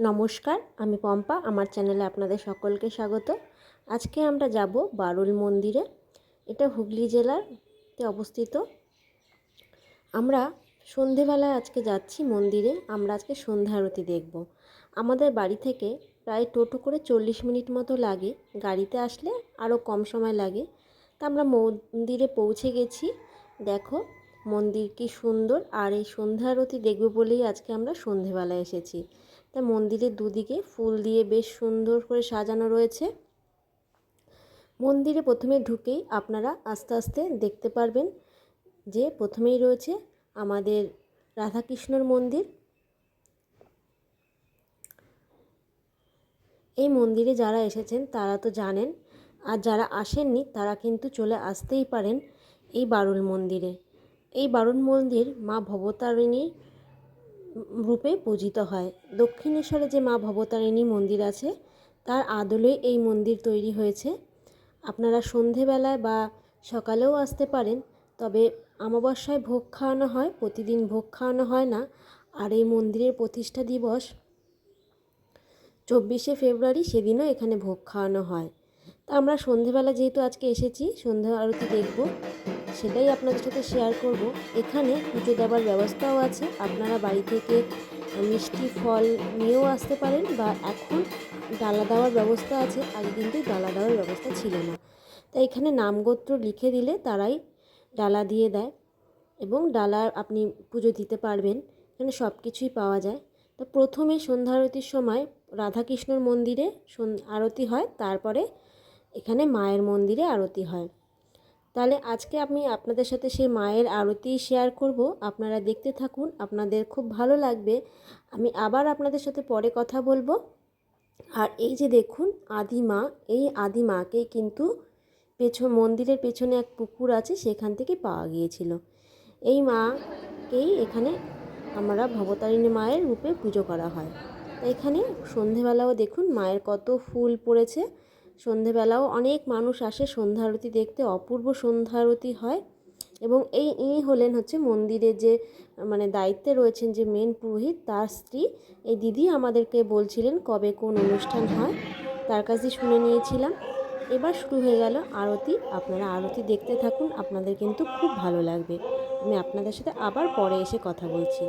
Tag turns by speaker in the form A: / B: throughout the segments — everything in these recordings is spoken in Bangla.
A: নমস্কার, আমি পম্পা, আমার চ্যানেলে আপনাদের সকলকে স্বাগত। আজকে আমরা যাব বারুল মন্দিরে। এটা হুগলি জেলাতে অবস্থিত। আমরা সন্ধেবেলায় আজকে যাচ্ছি মন্দিরে। আমরা আজকে সন্ধ্যা আরতি দেখব। আমাদের বাড়ি থেকে প্রায় টোটো করে চল্লিশ মিনিট মতো লাগে। গাড়িতে আসলে আরও কম সময় লাগে। তা আমরা মন্দিরে পৌঁছে গেছি। দেখো মন্দির কি সুন্দর। আর এই সন্ধ্যা আরতি দেখব বলেই আজকে আমরা সন্ধেবেলায় এসেছি। তা মন্দিরের দুদিকে ফুল দিয়ে বেশ সুন্দর করে সাজানো রয়েছে। মন্দিরে প্রথমে ঢুকেই আপনারা আস্তে আস্তে দেখতে পারবেন যে প্রথমেই রয়েছে আমাদের রাধাকৃষ্ণর মন্দির। এই মন্দিরে যারা এসেছেন তারা তো জানেন, আর যারা আসেননি তারা কিন্তু চলে আসতেই পারেন এই বারুল মন্দিরে। এই বারুণ মন্দির মা ভবতারিণীর রূপে পূজিত হয়। দক্ষিণেশ্বরে যে মা ভবতারিণী মন্দির আছে, তার আদলে এই মন্দির তৈরি হয়েছে। আপনারা সন্ধেবেলায় বা সকালেও আসতে পারেন, তবে অমাবস্যায় ভোগ খাওয়ানো হয়, প্রতিদিন ভোগ খাওয়ানো হয় না। আর এই মন্দিরের প্রতিষ্ঠা দিবস চব্বিশে ফেব্রুয়ারি, সেদিনও এখানে ভোগ খাওয়ানো হয়। তা আমরা সন্ধেবেলা যেহেতু আজকে এসেছি সন্ধ্যা আরতি দেখব। সেটাই আপনাদের সাথে শেয়ার করব। এখানে পুজো দেওয়ার ব্যবস্থাও আছে। আপনারা বাড়ি থেকে মিষ্টি ফল নিয়েও আসতে পারেন বা এখন ডালা দেওয়ার ব্যবস্থা আছে, আগে কিন্তু ডালা দেওয়ার ব্যবস্থা ছিল না। তাই এখানে নামগোত্র লিখে দিলে তারাই ডালা দিয়ে দেয় এবং ডালা আপনি পুজো দিতে পারবেন। এখানে সব কিছুই পাওয়া যায়। তো প্রথমে সন্ধ্যা আরতির সময় রাধাকৃষ্ণর মন্দিরে আরতি হয়, তারপরে এখানে মায়ের মন্দিরে আরতি হয়। তাহলে আজকে আমি আপনাদের সাথে সেই মায়ের আরতি শেয়ার করব। আপনারা দেখতে থাকুন, আপনাদের খুব ভালো লাগবে। আমি আবার আপনাদের সাথে পরে কথা বলব। আর এই যে দেখুন আদিমা এই আদিমাকে কিন্তু পেছন, মন্দিরের পেছনে এক পুকুর আছে, সেখান থেকে পাওয়া গিয়েছিল। এই মাকেই এখানে আমরা ভবতারিণী মায়ের রূপে পুজো করা হয়। এখানে সন্ধেবেলাও দেখুন মায়ের কত ফুল পড়েছে। সন্ধেবেলাও অনেক মানুষ আসে সন্ধ্যা আরতি দেখতে, অপূর্ব সন্ধ্যা আরতি হয়। এবং এই ইনি হলেন হচ্ছে মন্দিরের যে মানে দায়িত্বে রয়েছেন যে মেন পুরোহিত, তার স্ত্রী। এই দিদি আমাদেরকে বলছিলেন কবে কোন অনুষ্ঠান হয়, তার কাছে শুনে নিয়েছিলাম। এবার শুরু হয়ে গেল আরতি। আপনারা আরতি দেখতে থাকুন, আপনাদের কিন্তু খুব ভালো লাগবে। আমি আপনাদের সাথে আবার পরে এসে কথা বলছি।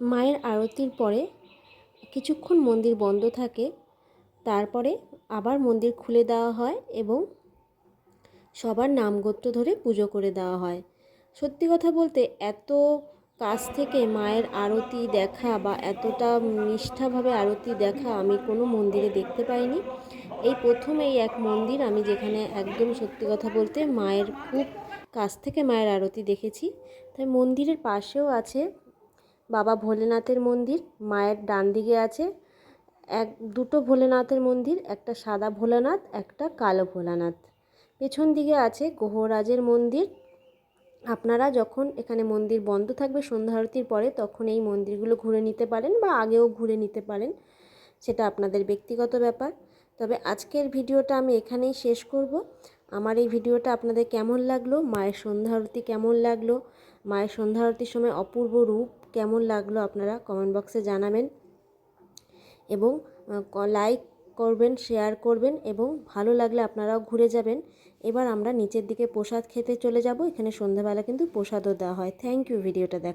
A: মায়ের আরতির পরে কিছুক্ষণ মন্দির বন্ধ থাকে। তারপরে আবার মন্দির খুলে দেওয়া হয় এবং সবার নাম গোত্র ধরে পুজো করে দেওয়া হয়। সত্যি কথা বলতে এত কাছ থেকে মায়ের আরতি দেখা বা এতটা নিষ্ঠাভাবে আরতি দেখা আমি কোনো মন্দিরে দেখতে পাইনি। এই প্রথম এই এক মন্দির আমি যেখানে একদম সত্যি কথা বলতে মায়ের খুব কাছ থেকে মায়ের আরতি দেখেছি। তাই মন্দিরের পাশেও আছে বাবা ভোলেনাথের মন্দির, মায়ের ডান দিকে আছে এক, দুটো ভোলেনাথের মন্দির, একটা সাদা ভোলানাথ, একটা কালো ভোলানাথ। পেছন দিকে আছে গোহরাজের মন্দির। আপনারা যখন এখানে মন্দির বন্ধ থাকবে সন্ধ্যা আরতির পরে, তখন এই মন্দিরগুলো ঘুরে নিতে পারেন বা আগেও ঘুরে নিতে পারেন। সেটা আপনাদের ব্যক্তিগত ব্যাপার। তবে আজকের ভিডিওটা আমি এখানেই শেষ করব। আমার এই ভিডিওটা আপনাদের কেমন লাগল? মায়ের সন্ধ্যা আরতি কেমন লাগল? মায়ের সন্ধ্যা আরতির সময় অপূর্ব রূপ কেমন লাগল আপনারা কমেন্ট বক্সে জানাবেন এবং লাইক করবেন শেয়ার করবেন এবং ভালো লাগলে আপনারাও ঘুরে যাবেন। এবার আমরা নিচের দিকে প্রসাদ খেতে চলে যাব। এখানে সন্ধ্যাবেলা কিন্তু প্রসাদও দেওয়া হয়। থ্যাংক ইউ ভিডিওটা দেখা